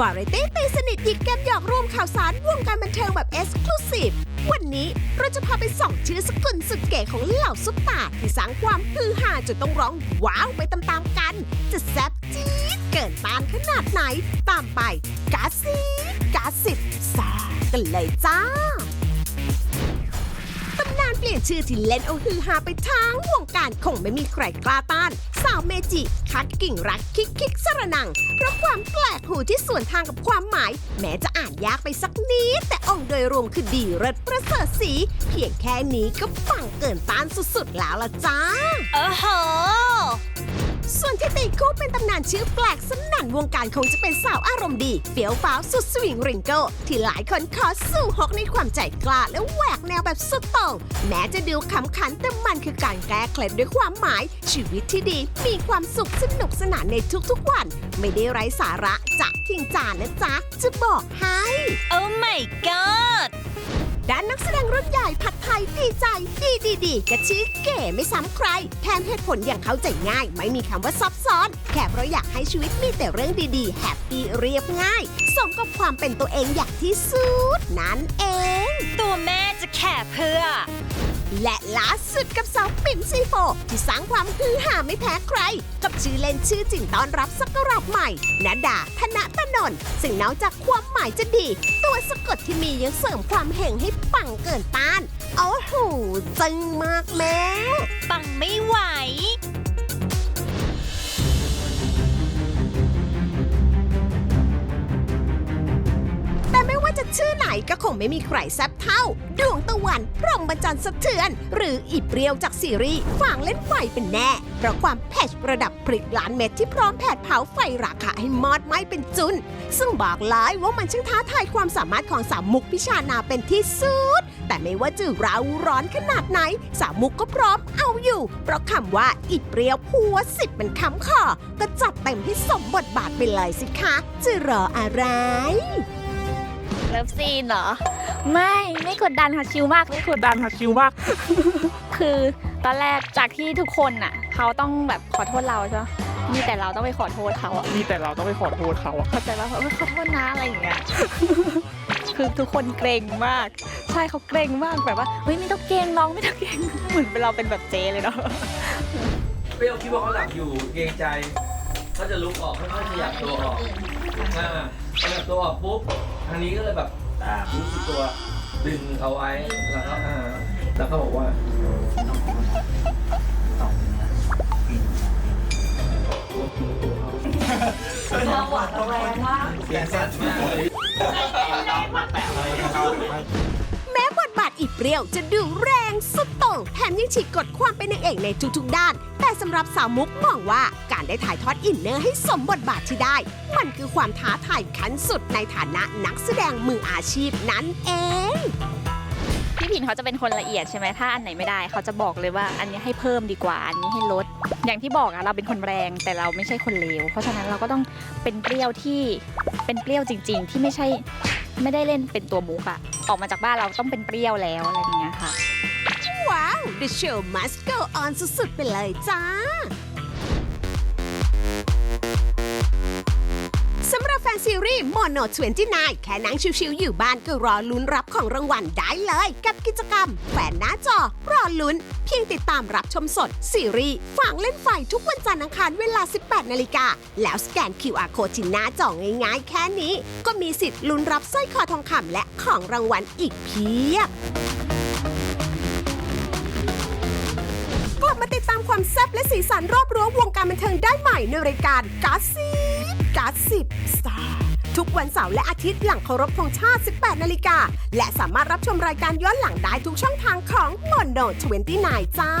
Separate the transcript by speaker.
Speaker 1: วาไรตี้ตีสนิทหยิกแกมหยอกรวมข่าวสารวงการบันเทิงแบบเอ็กซ์คลูซีฟวันนี้เราจะพาไปส่องชื่อสกุลสุดเก๋ของเหล่าซุปตาร์ที่สร้างความฮือฮาจนต้องร้องว้าวไปตามๆกัน จะแซ่บจี๊ดเกินต้านขนาดไหน ตามไปกาซิกาสซิบซากันเลยจ้า ชื่อที่เล่นเอาฮือฮาไปทั้งวงการคงไม่มีใครกล้าต้าน สาวเมจิ คัดกิ่งรักคิกคิกสระนัง เพราะความแปลกหูที่สวนทางกับความหมาย แม้จะอ่านยากไปสักนิด แต่องค์โดยรวมคือดีเลิศประเสริฐสี เพียงแค่นี้ก็ปังเกินต้านสุดๆแล้วล่ะจ้า
Speaker 2: โอ้โห
Speaker 1: ส่วนที่ตีคู่เป็นตำนานชื่อแปลกสนั่นวงการคงจะเป็นสาวอารมณ์ดีเฟี้ยวฟ้าวสุดสวิงริงโกที่หลายคนขอสู้ฮกในความใจกล้าและแหวกแนวแบบสุดโต่งแม้จะดูขำขันแต่มันคือการแก้เคล็ดด้วยความหมาย ชีวิตที่ดีมีความสุขสนุกสนานในทุกๆวัน ไม่ได้ไร้สาระจะทิ้งจานนะจ๊ะจะบอกให้
Speaker 2: โอ้ my god
Speaker 1: ด้านนักแสดงรุ่นใหญ่ผัดไทยดีใจดีดีดีกระชี้เก๋ไม่ซ้ำใครแถมเหตุผลอย่างเข้าใจง่าย ไม่มีคำว่าซับซ้อน แค่เพราะอยากให้ชีวิตมีแต่เรื่องดีๆ แฮปปี้เรียบง่าย สมกับความเป็นตัวเองอย่างที่สุด นั่นเอง
Speaker 2: ตัวแม่จะแข่เพื่อ
Speaker 1: และล่าสุดกับสาวปิ่มซีโฟที่สร้างความฮือฮาไม่แพ้ใคร กับชื่อเล่นชื่อจริงต้อนรับสักราชใหม่นาดาธนตนนท์ซึ่งนอกจากความหมายจะดี ตัวสะกดที่มียังเสริมความเห่งให้ปังเกินต้านโอ้โหจึงมากแม่
Speaker 2: ปังไม่ไหว
Speaker 1: แต่ไม่ว่าจะชื่อไหนก็คงไม่มีใครแซบ เท่า ดวงตะวันพรหมบรรจันทร์สะเทือน หรืออีเปรียวจากซีรีส์ฝางเล่นไฟเป็นแน่ เพราะความแพชระดับพริกล้านเม็ดที่พร้อมแผดเผาไฟราคาให้มอดไหม้เป็นจุน ซึ่งบอกเลายว่ามันช่างท้าทายความสามารถของสาวมุกพิชานาเป็นที่สุด แต่ไม่ว่าจะร้าวร้อนขนาดไหน สาวมุกก็พร้อมเอาอยู่ เพราะคำว่าอีเปรียวผัวสิบเป็นคำขอก็จัดเต็มให้สมบทบาทไปเลยสิคะจะรออะไร
Speaker 2: เลิฟซีนเหรอ
Speaker 3: ไม่ไม่กดดันค่ะชิลมาก
Speaker 4: ไม่กดดันค่ะชิวมาก
Speaker 3: คือตอนแรกจากที่ทุกคนน่ะ เขาต้องแบบขอโทษเราใช่ไหมมีแต่เราต้องไปขอโทษเขาอะ
Speaker 4: มีแต่เราต้องไปขอโทษเขาอะ
Speaker 3: เข้าใจว่าเออขอโทษนะอะไรอย่างเงี้ยคือทุกคนเกรงมาก ใช่เขาเกรงมากแบบว่าเฮ้ยไม่ต้องเกรงน้องไม่ต้องเกรงเหมือนเป็นเราเป็นแบบเจเลยเนาะ
Speaker 5: เปรี้ยวคิดว่าเขาหลับอยู่เกรงใจเขาจะลุกออกค่อยๆขยับตัวออกอ่าขยับตัวออกปุ๊บทางนี้ก็เลยแบบ ตามรู้สึกตัวดึงเอาไว้แล้วก็อ่าแล้วก็บอกว่าเสียงสั่นมากเลย
Speaker 1: อีเปรี้ยวจะดูแรงสุดโต่งแถมยังฉีกกฎความเป็นนางเอกในทุกๆด้าน แต่สำหรับสาวมุกมองว่าการได้ถ่ายทอดอินเนอร์ให้สมบทบาทที่ได้ มันคือความท้าทายขั้นสุดในฐานะนักแสดงมืออาชีพนั่นเอง
Speaker 3: พี่ผินเขาจะเป็นคนละเอียดใช่ไหมถ้าอันไหนไม่ได้เขาจะบอกเลยว่าอันนี้ให้เพิ่มดีกว่า อันนี้ให้ลด อย่างที่บอกอะเราเป็นคนแรงแต่เราไม่ใช่คนเลวเพราะฉะนั้นเราก็ต้องเป็นเปรี้ยวที่เป็นเปรี้ยวจริง ๆ ที่ไม่ใช่ ไม่ได้เล่นเป็นตัวมุกอะออกมาจากบ้านเราต้องเป็นเปรี้ยวแล้วอะไรอย่างเงี้ยค่ะ
Speaker 1: ว้าว The show must go on สุดๆไปเลยจ้า สำหรับแฟนซีรีส์ Mono 29แค่นั่งชิวๆอยู่บ้านก็รอลุ้นรับของรางวัลได้เลย กับกิจกรรมแขวนหน้าจอ รอลุ้น เพียงติดตามรับชมสด ซีรีส์ฝังเล่นไฟทุกวันจันทร์อังคารเวลา 18 นาฬิกา แล้วสแกน QR code ที่หน้าจอง่ายๆ แค่นี้ ก็มีสิทธิ์ลุ้นรับสร้อยคอทองคำและของรางวัลอีกเพียบ ความแซ่บและสีสันรอบรั้ววงการบันเทิงได้ใหม่ในรายการกาสิบกาสิบสตาร์ทุกวันเสาร์และอาทิตย์หลังเคารพธงชาติ 18 นาฬิกา และสามารถรับชมรายการย้อนหลังได้ทุกช่องทางของ Mono 29จ้า